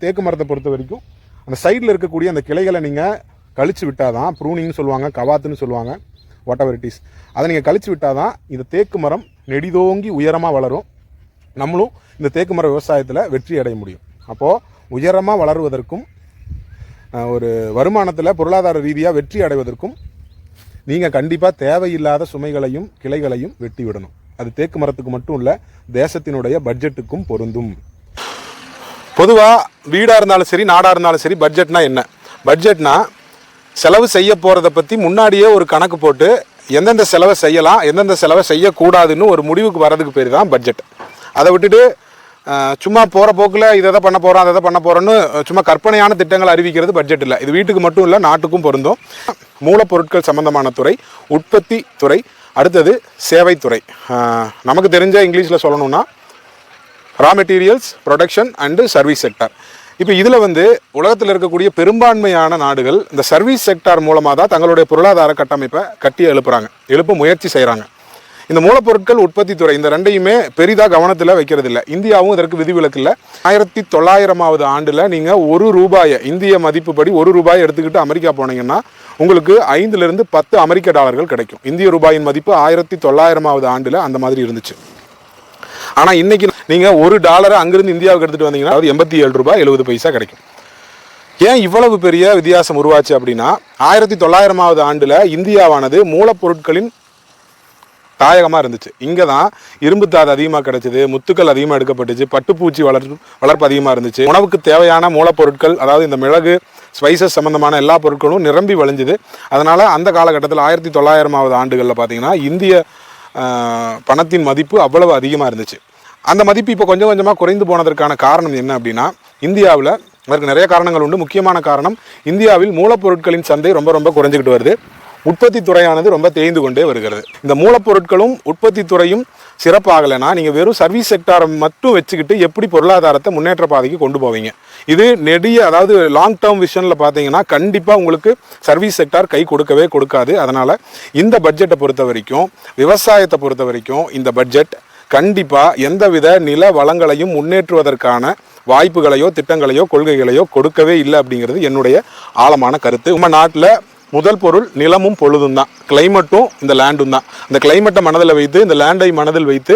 தேக்கு மரத்தை பொறுத்த வரைக்கும் அந்த சைடில் இருக்கக்கூடிய அந்த கிளைகளை நீங்கள் கழிச்சு விட்டால் தான் ப்ரூனிங்னு சொல்லுவாங்க கவாத்துன்னு சொல்லுவாங்க வாட் எவர் இட் இஸ் அதை நீங்கள் கழிச்சு விட்டால் தான் இந்த தேக்கு மரம் நெடிதோங்கி உயரமாக வளரும். நம்மளும் இந்த தேக்கு மர விவசாயத்தில் வெற்றி அடைய முடியும். அப்போது உயரமாக வளருவதற்கும் ஒரு வருமானத்தில் பொருளாதார ரீதியாக வெற்றி அடைவதற்கும் நீங்கள் கண்டிப்பாக தேவையில்லாத சுமைகளையும் கிளைகளையும் வெட்டி விடணும். அது தேக்கு மரத்துக்கு மட்டும் இல்லை தேசத்தினுடைய பட்ஜெட்டுக்கும் பொருந்தும். பொதுவாக வீடாக இருந்தாலும் சரி நாடாக இருந்தாலும் சரி பட்ஜெட்னா என்ன? பட்ஜெட்னா செலவு செய்ய போகிறத பற்றி முன்னாடியே ஒரு கணக்கு போட்டு எந்தெந்த செலவை செய்யலாம் எந்தெந்த செலவை செய்யக்கூடாதுன்னு ஒரு முடிவுக்கு வர்றதுக்கு பேர் தான் பட்ஜெட் அதை விட்டுட்டு சும்மா போகிற போக்கில் இதை தான் பண்ண போகிறோம் அதை தான் பண்ண போகிறோன்னு சும்மா கற்பனையான திட்டங்கள் அறிவிக்கிறது பட்ஜெட் இல்லை. இது வீட்டுக்கு மட்டும் இல்லை நாட்டுக்கும் பொருந்தும். மூலப்பொருட்கள் சம்பந்தமான துறை உற்பத்தி துறை அடுத்தது சேவைத்துறை. நமக்கு தெரிஞ்ச இங்கிலீஷில் சொல்லணும்னா raw materials production and service sector இப்போ இதில் வந்து உலகத்தில் இருக்கக்கூடிய பெரும்பான்மையான நாடுகள் இந்த சர்வீஸ் செக்டார் மூலமாக தான் தங்களுடைய பொருளாதார கட்டமைப்பை கட்டி எழுப்புறாங்க எழுப்ப முயற்சி செய்கிறாங்க இந்த மூலப்பொருட்கள் உற்பத்தி துறை இந்த ரெண்டையுமே பெரிதாக கவனத்தில் வைக்கிறது இல்லை இந்தியாவும் இதற்கு விதிவிலக்கு இல்லை. ஆயிரத்தி தொள்ளாயிரமாவது ஆண்டில் நீங்கள் ஒரு ரூபாயை இந்திய மதிப்புப்படி ஒரு ரூபாயை எடுத்துக்கிட்டு அமெரிக்கா போனீங்கன்னா உங்களுக்கு ஐந்துலேருந்து பத்து அமெரிக்க டாலர்கள் கிடைக்கும். இந்திய ரூபாயின் மதிப்பு ஆயிரத்தி தொள்ளாயிரமாவது ஆண்டில் அந்த மாதிரி இருந்துச்சு. ஆனால் இன்னைக்கு நீங்கள் ஒரு டாலரை அங்கிருந்து இந்தியாவுக்கு எடுத்துகிட்டு வந்தீங்கன்னா அது எண்பத்தி ஏழு ரூபாய் எழுபது பைசா கிடைக்கும். ஏன் இவ்வளவு பெரிய வித்தியாசம் உருவாச்சு அப்படின்னா ஆயிரத்தி தொள்ளாயிரமாவது ஆண்டில் இந்தியாவானது மூலப்பொருட்களின் தாயகமாக இருந்துச்சு. இங்கே தான் இரும்பு தாது அதிகமாக கிடைச்சிது முத்துக்கள் அதிகமாக எடுக்கப்பட்டுச்சு பட்டுப்பூச்சி வளர்ப்பு வளர்ப்பு அதிகமாக இருந்துச்சு. உணவுக்கு தேவையான மூலப்பொருட்கள் அதாவது இந்த மிளகு ஸ்பைசஸ் சம்மந்தமான எல்லா பொருட்களும் நிரம்பி வழிஞ்சுது. அதனால் அந்த காலகட்டத்தில் ஆயிரத்தி தொள்ளாயிரமாவது ஆண்டுகளில் பார்த்தீங்கன்னா இந்திய பணத்தின் மதிப்பு அவ்வளவு அதிகமாக இருந்துச்சு. அந்த மதிப்பு இப்போ கொஞ்சம் கொஞ்சமாக குறைந்து போனதற்கான காரணம் என்ன அப்படின்னா இந்தியாவில் அதற்கு நிறைய காரணங்கள் உண்டு. முக்கியமான காரணம் இந்தியாவில் மூலப்பொருட்களின் சந்தை ரொம்ப ரொம்ப குறைஞ்சிக்கிட்டு வருது. உற்பத்தி துறையானது ரொம்ப தேய்ந்து கொண்டே வருகிறது. இந்த மூலப்பொருட்களும் உற்பத்தி துறையும் சிறப்பாகலைன்னா நீங்கள் வெறும் சர்வீஸ் செக்டாரை மட்டும் வச்சுக்கிட்டு எப்படி பொருளாதாரத்தை முன்னேற்ற பாதைக்கு கொண்டு போவீங்க? இது நெடிய அதாவது லாங் டேர்ம் விஷனில் பார்த்தீங்கன்னா கண்டிப்பாக உங்களுக்கு சர்வீஸ் செக்டார் கை கொடுக்கவே கொடுக்காது. அதனால் இந்த பட்ஜெட்டை பொறுத்த வரைக்கும் விவசாயத்தை பொறுத்த வரைக்கும் இந்த பட்ஜெட் கண்டிப்பாக எந்தவித நில வளங்களையும் முன்னேற்றுவதற்கான வாய்ப்புகளையோ திட்டங்களையோ கொள்கைகளையோ கொடுக்கவே இல்லை அப்படிங்கிறது என்னுடைய ஆழமான கருத்து. நம்ம நாட்டில் முதல் பொருள் நிலமும் பொழுதும் தான் கிளைமேட்டும் இந்த லேண்டும் தான் இந்த கிளைமேட்டை மனதில் வைத்து இந்த லேண்டை மனதில் வைத்து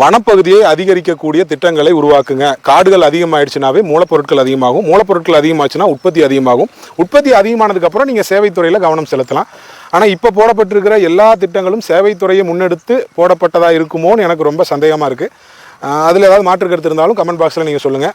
வனப்பகுதியை அதிகரிக்கக்கூடிய திட்டங்களை உருவாக்குங்க. காடுகள் அதிகமாயிடுச்சுனாவே மூலப்பொருட்கள் அதிகமாகும். மூலப்பொருட்கள் அதிகமாச்சுன்னா உற்பத்தி அதிகமாகும். உற்பத்தி அதிகமானதுக்கப்புறம் நீங்கள் சேவைத்துறையில் கவனம் செலுத்தலாம். ஆனால் இப்போ போடப்பட்டிருக்கிற எல்லா திட்டங்களும் சேவைத்துறையை முன்னெடுத்து போடப்பட்டதாக இருக்குமோன்னு எனக்கு ரொம்ப சந்தேகமாக இருக்குது அதில் ஏதாவது மாற்று கருத்து இருந்தாலும் கமெண்ட் பாக்ஸில் நீங்கள் சொல்லுங்கள்